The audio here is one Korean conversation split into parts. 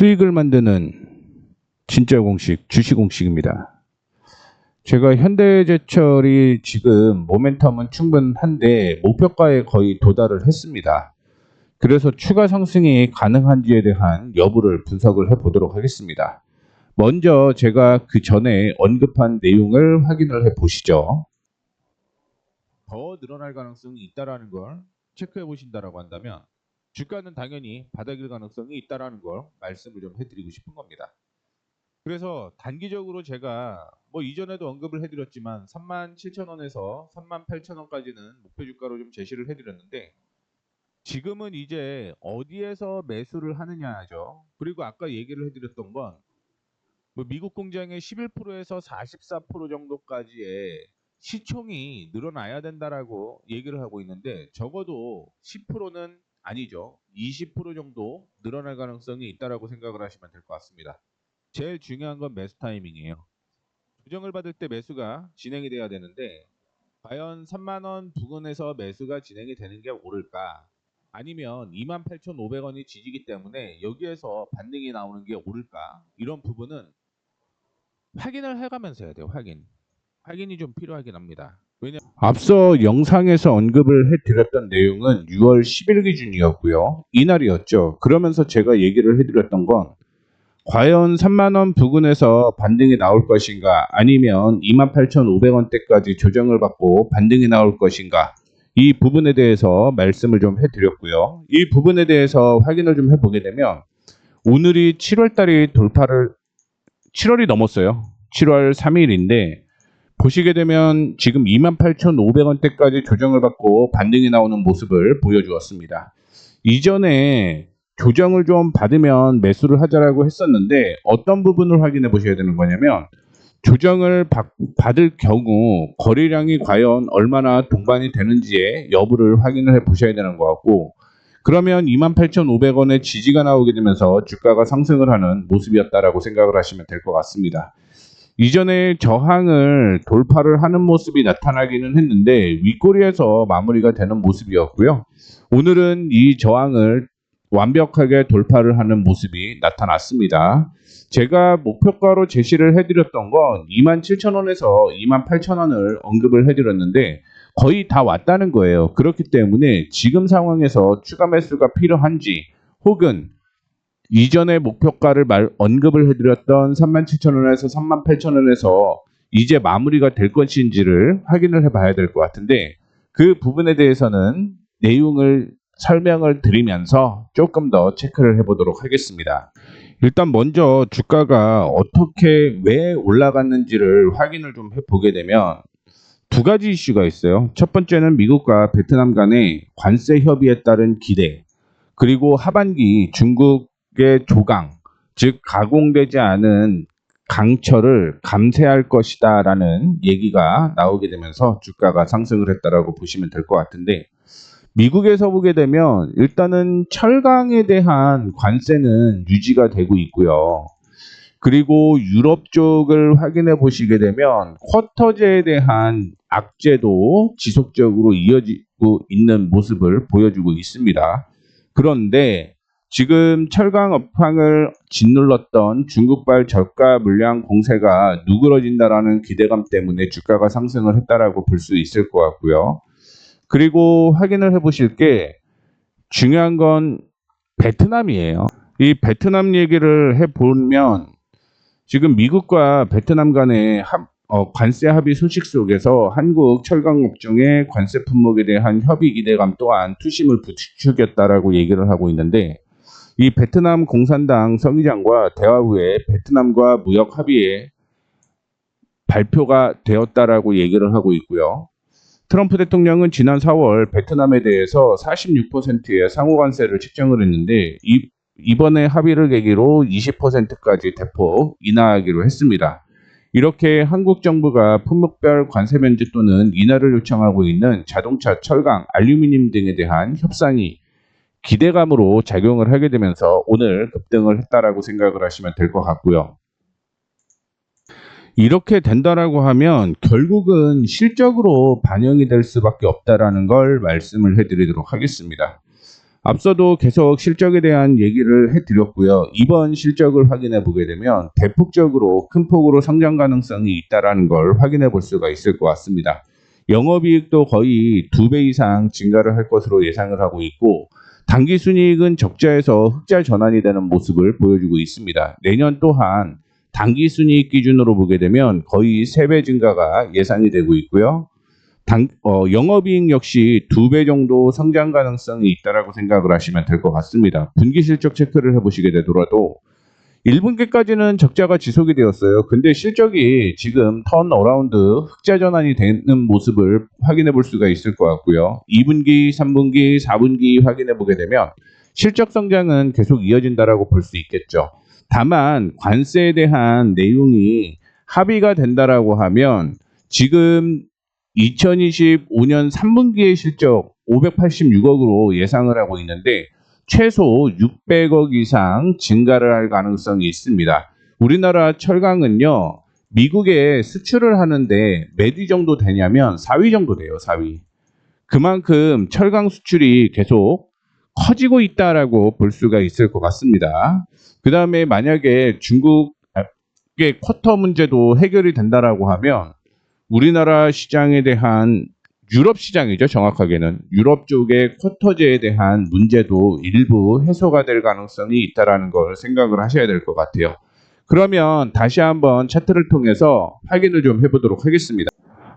수익을 만드는 진짜 공식, 주식 공식입니다. 제가 현대제철이 지금 모멘텀은 충분한데 목표가에 거의 도달을 했습니다. 그래서 추가 상승이 가능한지에 대한 여부를 분석을 해 보도록 하겠습니다. 먼저 제가 그 전에 언급한 내용을 확인을 해 보시죠. 더 늘어날 가능성이 있다라는 걸 체크해 보신다라고 한다면 주가는 당연히 바닥일 가능성이 있다라는 걸 말씀을 좀 해드리고 싶은 겁니다. 그래서 단기적으로 제가 뭐 이전에도 언급을 해드렸지만 37,000원에서 38,000원까지는 목표 주가로 좀 제시를 해드렸는데 지금은 이제 어디에서 매수를 하느냐죠. 그리고 아까 얘기를 해드렸던 건 뭐 미국 공장의 11%에서 44% 정도까지의 시총이 늘어나야 된다라고 얘기를 하고 있는데 적어도 10%는 아니죠. 20% 정도 늘어날 가능성이 있다라고 생각을 하시면 될 것 같습니다. 제일 중요한 건 매수 타이밍이에요. 조정을 받을 때 매수가 진행이 돼야 되는데 과연 3만 원 부근에서 매수가 진행이 되는 게 옳을까? 아니면 28,500원이 지지기 때문에 여기에서 반등이 나오는 게 옳을까? 이런 부분은 확인을 해가면서 해야 돼요. 확인. 확인이 좀 필요하긴 합니다. 왜냐 앞서 영상에서 언급을 해드렸던 내용은 6월 10일 기준이었고요. 이날이었죠. 그러면서 제가 얘기를 해드렸던 건 과연 3만원 부근에서 반등이 나올 것인가 아니면 28,500원대까지 조정을 받고 반등이 나올 것인가 이 부분에 대해서 말씀을 좀 해드렸고요. 이 부분에 대해서 확인을 좀 해보게 되면 오늘이 7월달이 돌파를 7월이 넘었어요. 7월 3일인데 보시게 되면 지금 28,500원대까지 조정을 받고 반등이 나오는 모습을 보여주었습니다. 이전에 조정을 좀 받으면 매수를 하자라고 했었는데 어떤 부분을 확인해 보셔야 되는 거냐면 조정을 받, 받을 경우 거래량이 과연 얼마나 동반이 되는지의 여부를 확인을 해 보셔야 되는 것 같고 그러면 28,500원의 지지가 나오게 되면서 주가가 상승을 하는 모습이었다라고 생각을 하시면 될 것 같습니다. 이전에 저항을 돌파를 하는 모습이 나타나기는 했는데 윗꼬리에서 마무리가 되는 모습이었고요. 오늘은 이 저항을 완벽하게 돌파를 하는 모습이 나타났습니다. 제가 목표가로 제시를 해드렸던 건 27,000원에서 28,000원을 언급을 해드렸는데 거의 다 왔다는 거예요. 그렇기 때문에 지금 상황에서 추가 매수가 필요한지 혹은 이전에 목표가를 말, 언급을 해드렸던 37,000원에서 38,000원에서 이제 마무리가 될 것인지를 확인을 해봐야 될 것 같은데 그 부분에 대해서는 내용을 설명을 드리면서 조금 더 체크를 해보도록 하겠습니다. 일단 먼저 주가가 어떻게 왜 올라갔는지를 확인을 좀 해보게 되면 두 가지 이슈가 있어요. 첫 번째는 미국과 베트남 간의 관세 협의에 따른 기대, 그리고 하반기 중국 의 조강, 즉 가공되지 않은 강철을 감세할 것이다라는 얘기가 나오게 되면서 주가가 상승을 했다라고 보시면 될 것 같은데 미국에서 보게 되면 일단은 철강에 대한 관세는 유지가 되고 있고요. 그리고 유럽 쪽을 확인해 보시게 되면 쿼터제에 대한 악재도 지속적으로 이어지고 있는 모습을 보여주고 있습니다. 그런데 지금 철강 업황을 짓눌렀던 중국발 저가 물량 공세가 누그러진다라는 기대감 때문에 주가가 상승을 했다라고 볼 수 있을 것 같고요. 그리고 확인을 해보실 게 중요한 건 베트남이에요. 이 베트남 얘기를 해보면 지금 미국과 베트남 간의 합, 어, 관세 합의 소식 속에서 한국 철강 업종의 관세 품목에 대한 협의 기대감 또한 투심을 부추겼다라고 얘기를 하고 있는데 이 베트남 공산당 서기장과 대화 후에 베트남과 무역 합의에 발표가 되었다라고 얘기를 하고 있고요. 트럼프 대통령은 지난 4월 베트남에 대해서 46%의 상호 관세를 책정을 했는데 이, 이번에 합의를 계기로 20%까지 대폭 인하하기로 했습니다. 이렇게 한국 정부가 품목별 관세 면제 또는 인하를 요청하고 있는 자동차, 철강, 알루미늄 등에 대한 협상이 기대감으로 작용을 하게 되면서 오늘 급등을 했다라고 생각을 하시면 될 것 같고요. 이렇게 된다라고 하면 결국은 실적으로 반영이 될 수밖에 없다라는 걸 말씀을 해드리도록 하겠습니다. 앞서도 계속 실적에 대한 얘기를 해드렸고요. 이번 실적을 확인해 보게 되면 대폭적으로 큰 폭으로 성장 가능성이 있다라는 걸 확인해 볼 수가 있을 것 같습니다. 영업이익도 거의 두 배 이상 증가를 할 것으로 예상을 하고 있고 당기 순이익은 적자에서 흑자 전환이 되는 모습을 보여주고 있습니다. 내년 또한 당기 순이익 기준으로 보게 되면 거의 세배 증가가 예상이 되고 있고요. 당, 어, 영업이익 역시 두배 정도 성장 가능성이 있다라고 생각을 하시면 될 것 같습니다. 분기 실적 체크를 해보시게 되더라도 1분기까지는 적자가 지속이 되었어요. 근데 실적이 지금 턴 어라운드 흑자 전환이 되는 모습을 확인해 볼 수가 있을 것 같고요. 2분기, 3분기, 4분기 확인해 보게 되면 실적 성장은 계속 이어진다라고 볼 수 있겠죠. 다만 관세에 대한 내용이 합의가 된다라고 하면 지금 2025년 3분기의 실적 586억으로 예상을 하고 있는데 최소 600억 이상 증가를 할 가능성이 있습니다. 우리나라 철강은요, 미국에 수출을 하는데 몇 위 정도 되냐면 4위 정도 돼요, 4위. 그만큼 철강 수출이 계속 커지고 있다라고 볼 수가 있을 것 같습니다. 그 다음에 만약에 중국의 쿼터 문제도 해결이 된다라고 하면 우리나라 시장에 대한 유럽 시장이죠, 정확하게는. 유럽 쪽의 쿼터제에 대한 문제도 일부 해소가 될 가능성이 있다라는 걸 생각을 하셔야 될 것 같아요. 그러면 다시 한번 차트를 통해서 확인을 좀 해보도록 하겠습니다.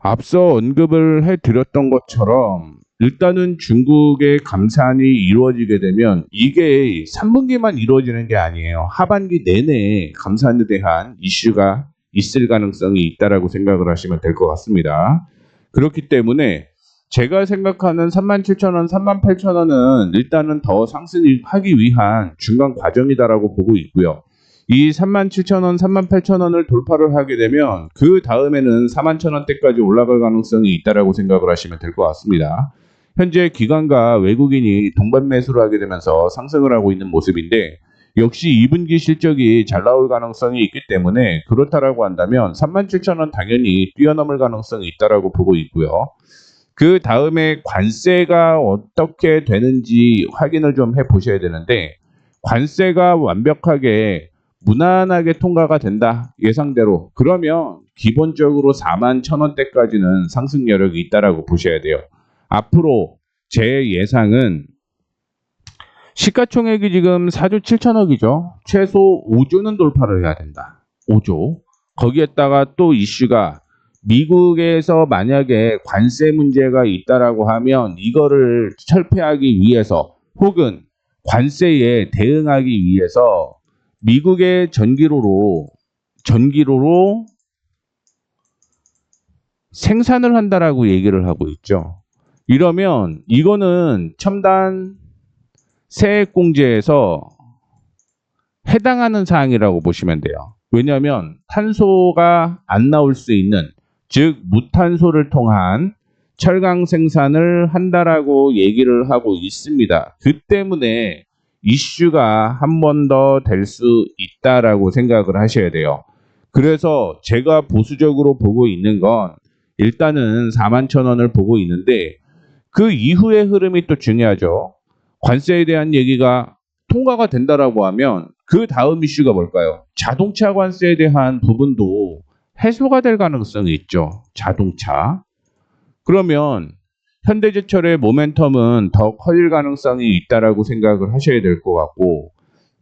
앞서 언급을 해드렸던 것처럼 일단은 중국의 감산이 이루어지게 되면 이게 3분기만 이루어지는 게 아니에요. 하반기 내내 감산에 대한 이슈가 있을 가능성이 있다라고 생각을 하시면 될 것 같습니다. 그렇기 때문에 제가 생각하는 37,000원, 38,000원은 일단은 더 상승하기 위한 중간 과정이다라고 보고 있고요. 이 37,000원, 38,000원을 돌파를 하게 되면 그 다음에는 41,000원대까지 올라갈 가능성이 있다라고 생각을 하시면 될 것 같습니다. 현재 기관과 외국인이 동반 매수를 하게 되면서 상승을 하고 있는 모습인데 역시 2분기 실적이 잘 나올 가능성이 있기 때문에 그렇다라고 한다면 37,000원 당연히 뛰어넘을 가능성이 있다라고 보고 있고요. 그 다음에 관세가 어떻게 되는지 확인을 좀 해 보셔야 되는데 관세가 완벽하게 무난하게 통과가 된다 예상대로 그러면 기본적으로 4만 1,000원대까지는 상승 여력이 있다라고 보셔야 돼요. 앞으로 제 예상은 시가총액이 지금 4조 7천억이죠. 최소 5조는 돌파를 해야 된다. 5조. 거기에다가 또 이슈가 미국에서 만약에 관세 문제가 있다라고 하면 이거를 철폐하기 위해서 혹은 관세에 대응하기 위해서 미국의 전기로로 전기로로 생산을 한다라고 얘기를 하고 있죠. 이러면 이거는 첨단 세액공제에서 해당하는 사항이라고 보시면 돼요. 왜냐하면 탄소가 안 나올 수 있는 즉 무탄소를 통한 철강 생산을 한다라고 얘기를 하고 있습니다. 그 때문에 이슈가 한 번 더 될 수 있다라고 생각을 하셔야 돼요. 그래서 제가 보수적으로 보고 있는 건 일단은 4만 천 원을 보고 있는데 그 이후의 흐름이 또 중요하죠. 관세에 대한 얘기가 통과가 된다라고 하면 그 다음 이슈가 뭘까요? 자동차 관세에 대한 부분도 해소가 될 가능성이 있죠. 자동차. 그러면 현대제철의 모멘텀은 더 커질 가능성이 있다라고 생각을 하셔야 될 것 같고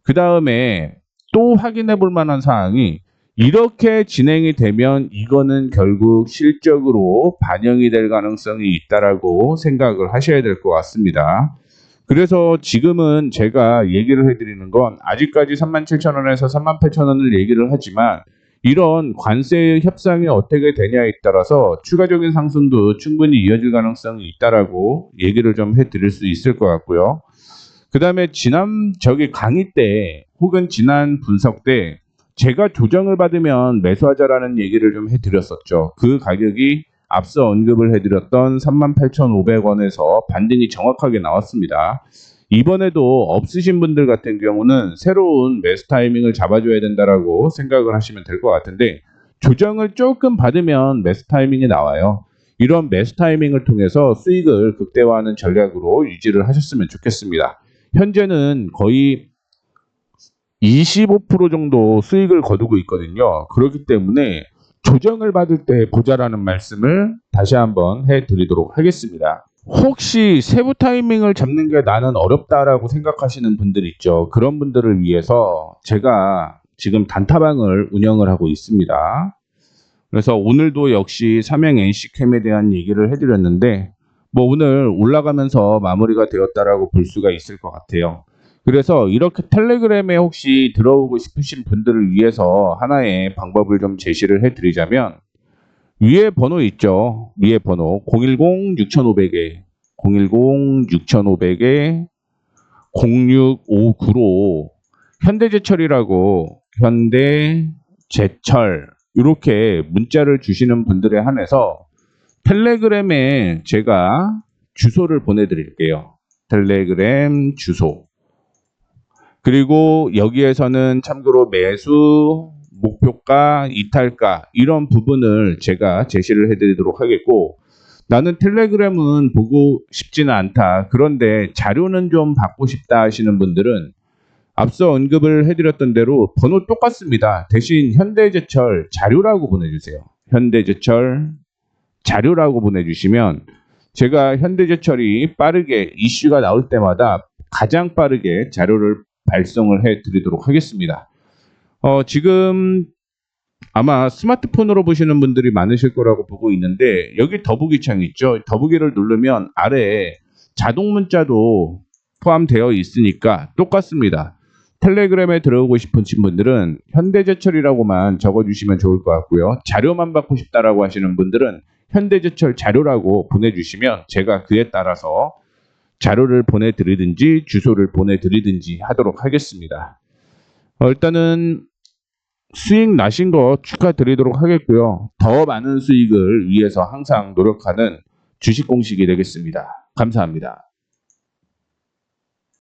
그 다음에 또 확인해 볼 만한 사항이 이렇게 진행이 되면 이거는 결국 실적으로 반영이 될 가능성이 있다라고 생각을 하셔야 될 것 같습니다. 그래서 지금은 제가 얘기를 해드리는 건 아직까지 37,000원에서 38,000원을 얘기를 하지만 이런 관세 협상이 어떻게 되냐에 따라서 추가적인 상승도 충분히 이어질 가능성이 있다라고 얘기를 좀 해드릴 수 있을 것 같고요. 그 다음에 지난 저기 강의 때 혹은 지난 분석 때 제가 조정을 받으면 매수하자라는 얘기를 좀 해드렸었죠. 그 가격이 앞서 언급을 해드렸던 38,500원에서 반등이 정확하게 나왔습니다. 이번에도 없으신 분들 같은 경우는 새로운 매수 타이밍을 잡아줘야 된다라고 생각을 하시면 될 것 같은데 조정을 조금 받으면 매수 타이밍이 나와요. 이런 매수 타이밍을 통해서 수익을 극대화하는 전략으로 유지를 하셨으면 좋겠습니다. 현재는 거의 25% 정도 수익을 거두고 있거든요. 그렇기 때문에 조정을 받을 때 보자라는 말씀을 다시 한번 해드리도록 하겠습니다. 혹시 세부 타이밍을 잡는 게 나는 어렵다라고 생각하시는 분들 있죠. 그런 분들을 위해서 제가 지금 단타방을 운영을 하고 있습니다. 그래서 오늘도 역시 삼행 NC캠에 대한 얘기를 해드렸는데 뭐 오늘 올라가면서 마무리가 되었다라고 볼 수가 있을 것 같아요. 그래서 이렇게 텔레그램에 혹시 들어오고 싶으신 분들을 위해서 하나의 방법을 좀 제시를 해드리자면 위에 번호 있죠. 위에 번호 010-6500에 010-6500에 0659로 현대제철이라고 현대제철 이렇게 문자를 주시는 분들에 한해서 텔레그램에 제가 주소를 보내드릴게요. 텔레그램 주소. 그리고 여기에서는 참고로 매수, 목표가, 이탈가 이런 부분을 제가 제시를 해드리도록 하겠고 나는 텔레그램은 보고 싶지는 않다. 그런데 자료는 좀 받고 싶다 하시는 분들은 앞서 언급을 해드렸던 대로 번호 똑같습니다. 대신 현대제철 자료라고 보내주세요. 현대제철 자료라고 보내주시면 제가 현대제철이 빠르게 이슈가 나올 때마다 가장 빠르게 자료를 발송을 해 드리도록 하겠습니다. 어, 지금 아마 스마트폰으로 보시는 분들이 많으실 거라고 보고 있는데 여기 더보기 창 있죠. 더보기를 누르면 아래에 자동 문자도 포함되어 있으니까 똑같습니다. 텔레그램에 들어오고 싶으신 분들은 현대제철이라고만 적어주시면 좋을 것 같고요. 자료만 받고 싶다라고 하시는 분들은 현대제철 자료라고 보내주시면 제가 그에 따라서 자료를 보내드리든지 주소를 보내드리든지 하도록 하겠습니다. 어, 일단은 수익 나신 거 축하드리도록 하겠고요. 더 많은 수익을 위해서 항상 노력하는 주식 공식이 되겠습니다. 감사합니다.